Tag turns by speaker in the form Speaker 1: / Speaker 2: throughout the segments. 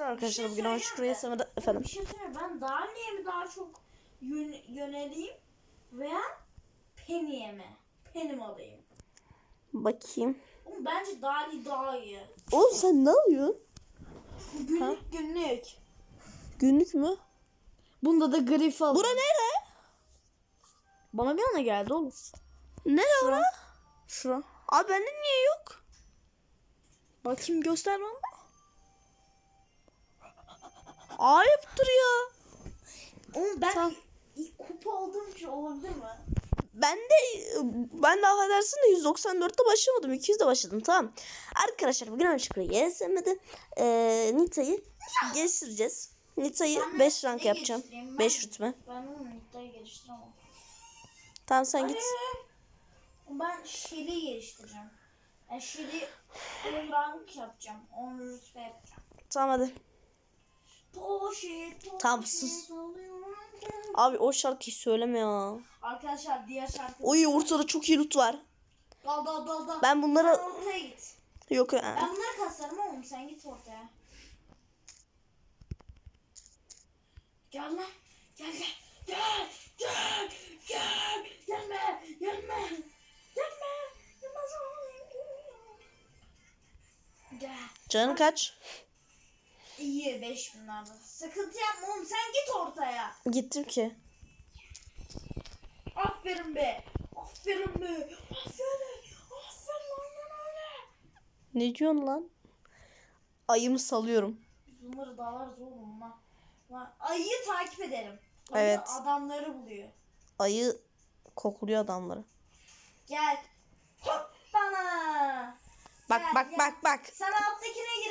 Speaker 1: Arkadaşlar bugün
Speaker 2: şey
Speaker 1: ama şükür yasamada efendim.
Speaker 2: Bir şey söyleyeyim ben Darnie'ye mi daha çok yön, yöneleyim veya Penny'e mi? Penny mi alayım?
Speaker 1: Bakayım.
Speaker 2: Oğlum bence Darnie daha iyi.
Speaker 1: Oğlum sen ne alıyorsun?
Speaker 2: Günlük günlük.
Speaker 1: Günlük mü?
Speaker 2: Bunda da grif al.
Speaker 1: Bura nere?
Speaker 2: Bana bir ana geldi oğlum.
Speaker 1: Nere ora?
Speaker 2: Şura.
Speaker 1: Abi bende niye yok?
Speaker 2: Bakayım göster bana.
Speaker 1: Ayıptır ya.
Speaker 2: Oğlum ben
Speaker 1: Tamam.
Speaker 2: ilk kupa aldığım için olabilir mi?
Speaker 1: Ben de ben de affedersin de 194'te başlamadım. 200'de başladım tamam. Arkadaşlar bugün şükür YSM'de ee, Nita'yı geliştireceğiz. Nita'yı
Speaker 2: Ben
Speaker 1: 5 rank yapacağım.
Speaker 2: geliştireyim?
Speaker 1: 5
Speaker 2: Ben-
Speaker 1: rütbe.
Speaker 2: Ben onu iddiayı geliştiremem.
Speaker 1: Tamam sen git.
Speaker 2: Ben Shelly'i geliştireceğim. Yani Shelly 10 rank yapacağım. 10 rütbe yapacağım.
Speaker 1: Tamam hadi. Tamam, sus. Abi o şarkıyı söyleme ya.
Speaker 2: Arkadaşlar diğer şarkı.
Speaker 1: Oy ortada çok iyi loot var.
Speaker 2: Dal dal dal dal.
Speaker 1: Ben bunları
Speaker 2: Sen ortaya git.
Speaker 1: yok ya.
Speaker 2: Ben bunları kasarım oğlum sen git ortaya. Gel lan. Gel gel. Gel. Gel. Gel. Gelme. Gelme. Gelme. Gelmez oğlum. Gel.
Speaker 1: Canın kaç?
Speaker 2: İyi 5000 nerede? Sıkıntı yapma oğlum sen git ortaya.
Speaker 1: Gittim ki.
Speaker 2: Aferin be. Aferin be. Aferin. Aferin aynen öyle.
Speaker 1: Ne diyorsun lan? Ayımı salıyorum.
Speaker 2: Biz bunları dalarız oğlum lan. Lan ayıyı takip edelim. Ayı
Speaker 1: Evet.
Speaker 2: adamları buluyor.
Speaker 1: Ayı kokluyor adamları.
Speaker 2: Gel. Hop bana.
Speaker 1: Bak
Speaker 2: Gel,
Speaker 1: bak
Speaker 2: gel.
Speaker 1: bak bak.
Speaker 2: Sen alttakine.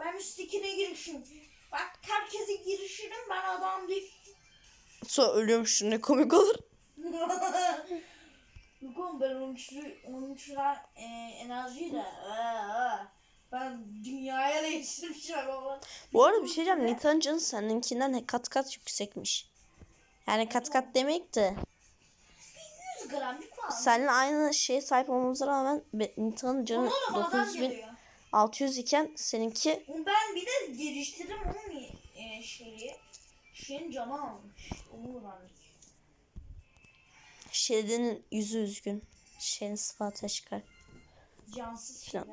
Speaker 2: Ben üsttekine girişim. Bak herkesi girişirim ben adam değil.
Speaker 1: Sonra ölüyormuş ne komik olur.
Speaker 2: Yok oğlum ben 13 13 lira e, enerjiyle ee, ben dünyaya değiştirmişim ama.
Speaker 1: Bu arada bir şey diyeceğim. Nita'nın canı seninkinden kat kat yüksekmiş. Yani kat kat demek de
Speaker 2: 100 gramcık falan.
Speaker 1: seninle aynı şeye sahip olmamıza rağmen Nita'nın canı
Speaker 2: Oğlum adam
Speaker 1: 9600
Speaker 2: geliyor.
Speaker 1: İken seninki
Speaker 2: Ben bir de geliştiririm onun e, şeyi. Şeyin canı almış. Onu öğrendik.
Speaker 1: Şeride'nin yüzü üzgün. Şeyin sıfatı çıkar.
Speaker 2: Cansız şeyler.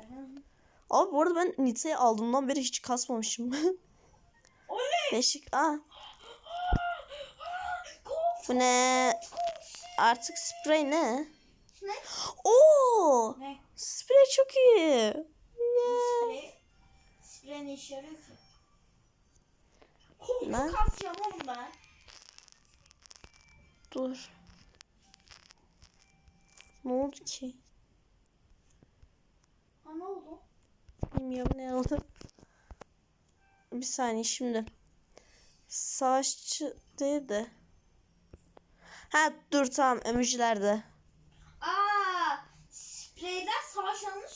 Speaker 1: Abi bu arada ben Nita'yı aldığımdan beri hiç kasmamışım.
Speaker 2: Oley!
Speaker 1: Beşik. Aa bu ne? Artık sprey ne?
Speaker 2: Ne?
Speaker 1: Oo!
Speaker 2: Ne?
Speaker 1: Sprey çok iyi.
Speaker 2: Sprey. Sprey ne işe yarıyor ki? Koltuk oğlum ben.
Speaker 1: Dur. Ne oldu ki?
Speaker 2: Ha ne oldu?
Speaker 1: Bilmiyorum ne oldu. Bir saniye şimdi. Savaşçı değil de. Ha dur tamam emojilerde.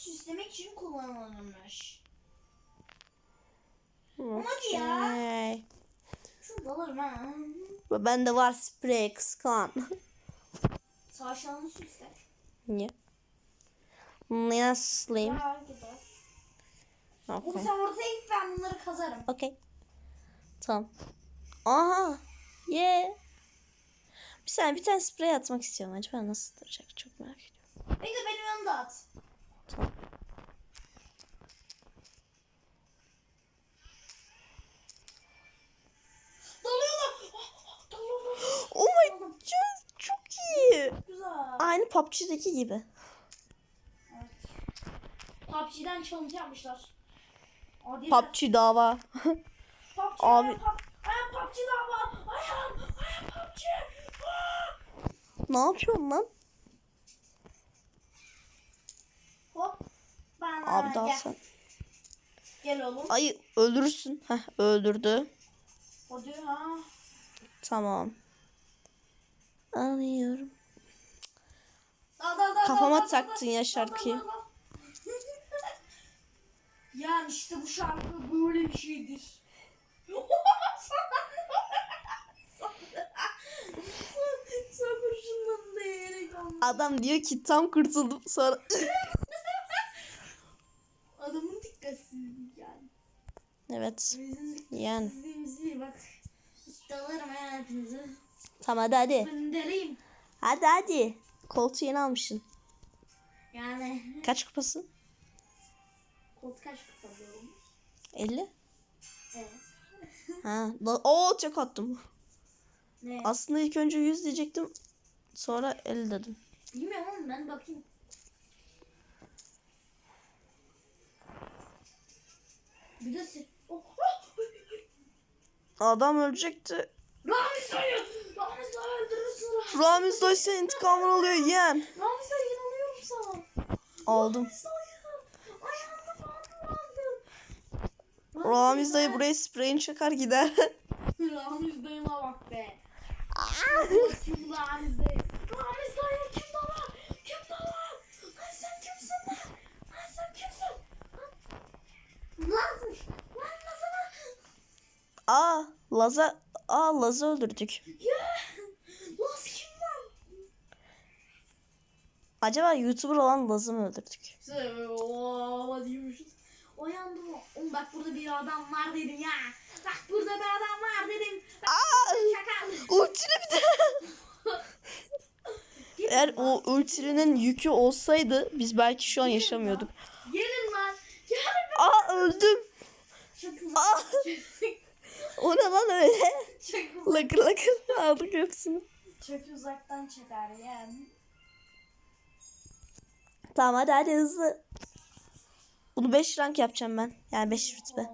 Speaker 2: Süslemek için kullanılırmış. Hadi ya.
Speaker 1: Okey.
Speaker 2: Kızım dalarım ha.
Speaker 1: Ve Bende var sprey kıskan.
Speaker 2: Savaş alanını süsle.
Speaker 1: Niye? Niye?
Speaker 2: Ya gider. Oğlum sen ortaya git ben bunları kazarım.
Speaker 1: Okey. Tamam. Aha. Yeah. Bir saniye bir tane sprey atmak istiyorum. Acaba nasıl duracak? Çok merak ediyorum.
Speaker 2: Bekle benim yanımda at.
Speaker 1: Tamam. Oh my god. Çok iyi.
Speaker 2: Güzel.
Speaker 1: Aynı PUBG'deki gibi.
Speaker 2: Evet. PUBG'den challenge yapmışlar. Adi
Speaker 1: PUBG dava.
Speaker 2: PUBG.
Speaker 1: Abi.
Speaker 2: Ayağım PUBG dava. Ayağım. Ayağım PUBG. Aa!
Speaker 1: ne yapıyorsun lan?
Speaker 2: Hop.
Speaker 1: Abi dal
Speaker 2: gel.
Speaker 1: sen.
Speaker 2: Gel oğlum.
Speaker 1: Ayı öldürürsün. Heh öldürdü.
Speaker 2: Hadi ha.
Speaker 1: Tamam. Alıyorum.
Speaker 2: Dal dal dal.
Speaker 1: Kafama
Speaker 2: dal, dal,
Speaker 1: taktın
Speaker 2: dal,
Speaker 1: ya şarkıyı.
Speaker 2: dal, dal, dal. yani işte bu şarkı böyle bir şeydir.
Speaker 1: Adam diyor ki tam kurtuldum sonra. Evet.
Speaker 2: Bizim
Speaker 1: Yani.
Speaker 2: Sizimizi bak. Dalarım ha hepinizi.
Speaker 1: Tamam hadi hadi.
Speaker 2: Ben deliyim.
Speaker 1: Hadi hadi. Koltuğu yeni almışsın.
Speaker 2: Yani.
Speaker 1: Kaç kupası?
Speaker 2: Koltuk kaç kupalıyorum?
Speaker 1: 50.
Speaker 2: Evet.
Speaker 1: Ha. Oo tek attım.
Speaker 2: Ne?
Speaker 1: Aslında ilk önce 100 diyecektim. Sonra 50 dedim.
Speaker 2: Bilmiyorum oğlum ben bakayım. Bir de!
Speaker 1: Adam ölecekti.
Speaker 2: Ramiz dayı! Ramiz dayı öldürürsün.
Speaker 1: Ramiz dayı senin intikamını alıyor yeğen.
Speaker 2: Ramiz dayı inanıyorum sana.
Speaker 1: Aldım.
Speaker 2: Ramiz dayı.
Speaker 1: Ramiz dayı buraya spreyini çakar gider.
Speaker 2: Ramiz dayıma bak be. Kim Ramiz dayı? Ramiz dayı kim dalar? Kim dalar? Lan sen kimsin lan? Lan sen kimsin? Lan
Speaker 1: Aa Laz'a Aa Laz'ı öldürdük.
Speaker 2: Ya. Laz kim lan?
Speaker 1: Acaba YouTuber olan Laz'ı mı öldürdük?
Speaker 2: Ooo diyormuşuz. Uyandım. Oğlum bak burada bir adam var dedim ya. Bak burada bir adam var dedim. Bak
Speaker 1: Aa!
Speaker 2: şaka.
Speaker 1: Ultili bir de. Eğer o ultilinin yükü olsaydı biz belki şu an yaşamıyorduk.
Speaker 2: Gelin lan. Gelin.
Speaker 1: Aa öldüm. Aa! O ne lan öyle?
Speaker 2: Çok uzak.
Speaker 1: Lakır lakır aldık hepsini.
Speaker 2: Çok uzaktan çeker yani.
Speaker 1: Tamam hadi hadi hızlı. Bunu 5 rank yapacağım ben. Yani 5 rütbe.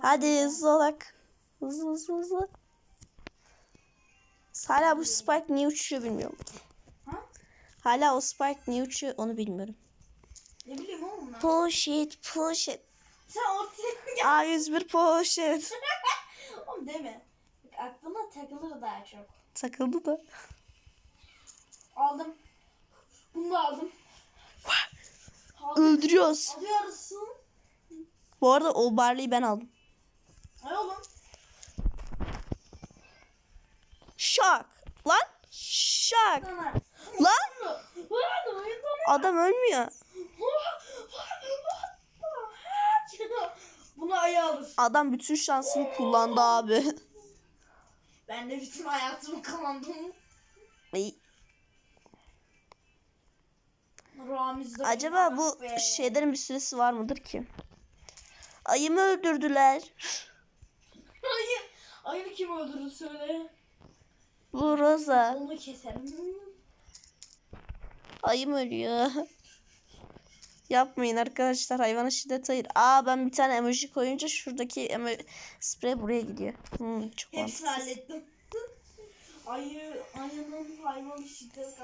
Speaker 1: Hadi hızlı olarak. Hızlı hızlı hızlı. Hala bu Spike niye uçuyor bilmiyorum.
Speaker 2: Ha?
Speaker 1: Hala o Spike niye uçuyor onu bilmiyorum.
Speaker 2: Ne bileyim oğlum lan.
Speaker 1: Push it push it.
Speaker 2: Sen ortaya gel.
Speaker 1: A101 push it.
Speaker 2: Oğlum deme. Aklıma takılır daha çok.
Speaker 1: Takıldı da.
Speaker 2: Aldım. Bunu da aldım. Aldım.
Speaker 1: Öldürüyoruz.
Speaker 2: Alıyorsun.
Speaker 1: Bu arada o Barley'i ben aldım.
Speaker 2: Ay oğlum.
Speaker 1: Şak. Lan. Şak. Lan. Adam ölmüyor.
Speaker 2: Bunu ayı alır.
Speaker 1: Adam bütün şansını kullandı abi.
Speaker 2: Ben de bütün hayatımı kullandım.
Speaker 1: Ay, Acaba bu
Speaker 2: be.
Speaker 1: şeylerin bir süresi var mıdır ki? Ayımı öldürdüler.
Speaker 2: Ayı. Ayını kim öldürür söyle.
Speaker 1: Bu Rosa.
Speaker 2: Onu keserim.
Speaker 1: Ayım ölüyor. Yapmayın arkadaşlar hayvana şiddet hayır. Aa ben bir tane emoji koyunca şuradaki emo sprey buraya gidiyor. Hmm, çok
Speaker 2: Hepsini
Speaker 1: mantıksız.
Speaker 2: hallettim. Ayı, ayının hayvanı şiddet.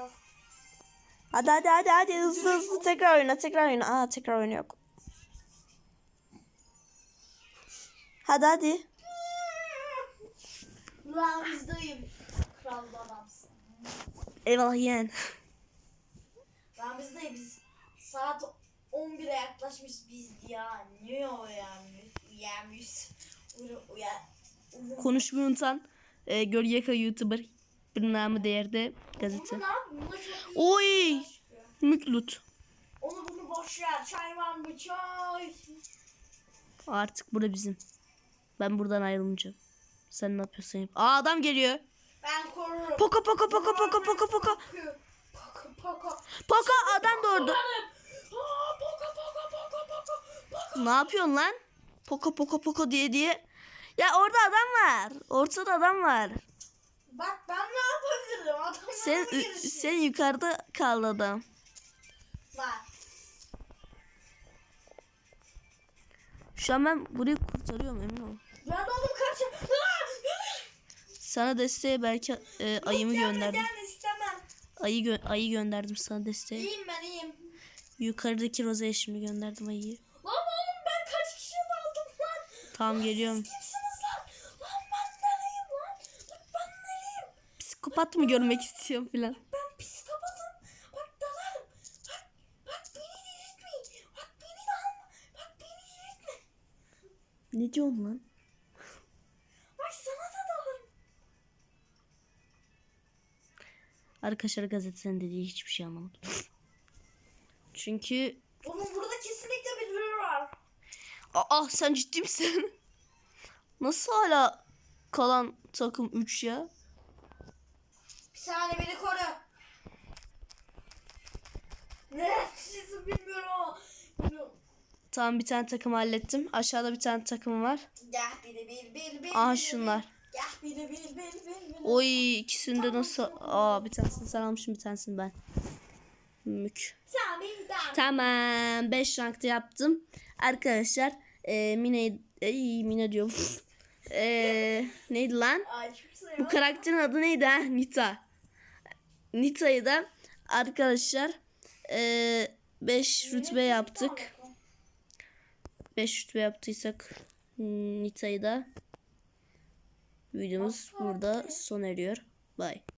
Speaker 1: Hadi hadi hadi hadi hızlı hızlı tekrar oyna tekrar oyna. Aa tekrar oyna yok. Hadi hadi.
Speaker 2: Ramizdeyim. Kral adamsın.
Speaker 1: Eyvallah yeğen.
Speaker 2: Ramizdeyim biz. Saat 11'e yaklaşmış biz ya. Niye uyanmış? Uyanmış. Uyan.
Speaker 1: Konuşmayı unutan e, Göryaka YouTuber bir namı değerde gazete. Oy! Müklut.
Speaker 2: Onu bunu boş ver. Çay var mı? Çay.
Speaker 1: Artık bura bizim. Ben buradan ayrılmayacağım. Sen ne yapıyorsan yap. Aa adam geliyor.
Speaker 2: Ben korurum.
Speaker 1: Poka poka poka poka poka poka.
Speaker 2: Poka poka.
Speaker 1: Poka adam doğurdu.
Speaker 2: Aa.
Speaker 1: Ne yapıyorsun lan? Poka poka poka diye diye. Ya orada adam var. Ortada adam var.
Speaker 2: Bak ben ne yapabilirim? Adamlar
Speaker 1: Sen, sen yukarıda kaldı adam.
Speaker 2: Bak.
Speaker 1: Şu an ben burayı kurtarıyorum emin ol.
Speaker 2: Ben oğlum kaç.
Speaker 1: Sana desteğe belki e, ayımı gönderdim. Ayı gö- ayı gönderdim sana desteğe.
Speaker 2: İyiyim ben iyiyim.
Speaker 1: Yukarıdaki Roza'ya şimdi gönderdim ayıyı.
Speaker 2: Lan oğlum ben kaç kişi aldım lan?
Speaker 1: Tamam geliyorum.
Speaker 2: Kimsiniz lan? Lan ben nereyim lan? Bak ben nereyim?
Speaker 1: Psikopat mı görmek istiyorum filan.
Speaker 2: Ben psikopatım. Bak dalarım. Bak, bak beni delirtmeyin. Bak beni de alma. Bak beni delirtme.
Speaker 1: Ne diyorsun lan?
Speaker 2: Bak sana da dalarım.
Speaker 1: Arkadaşlar gazetenin dediği hiçbir şey anlamadım. Çünkü
Speaker 2: Oğlum burada kesinlikle birileri var.
Speaker 1: Aa sen ciddi misin? Nasıl hala kalan takım 3 ya?
Speaker 2: Bir saniye beni koru. Ne yapacağız bilmiyorum ama.
Speaker 1: Tamam bir tane takım hallettim. Aşağıda bir tane takım var.
Speaker 2: Gel biri bir bir bir.
Speaker 1: Aha
Speaker 2: bir,
Speaker 1: şunlar.
Speaker 2: bir. Gel biri bir bir bir bir.
Speaker 1: Oy ikisinde nasıl? Aa bir tanesini sen almışsın bir tanesini ben. Mük. Tamam 5 rankta yaptım. Arkadaşlar e, Mine Ey, Mine diyorum. e, neydi lan?
Speaker 2: Kimse
Speaker 1: Bu karakterin adı neydi ha? Nita. Nita'yı da arkadaşlar 5 rütbe yaptık. 5 rütbe yaptıysak Nita'yı da videomuz burada sona eriyor. Bye.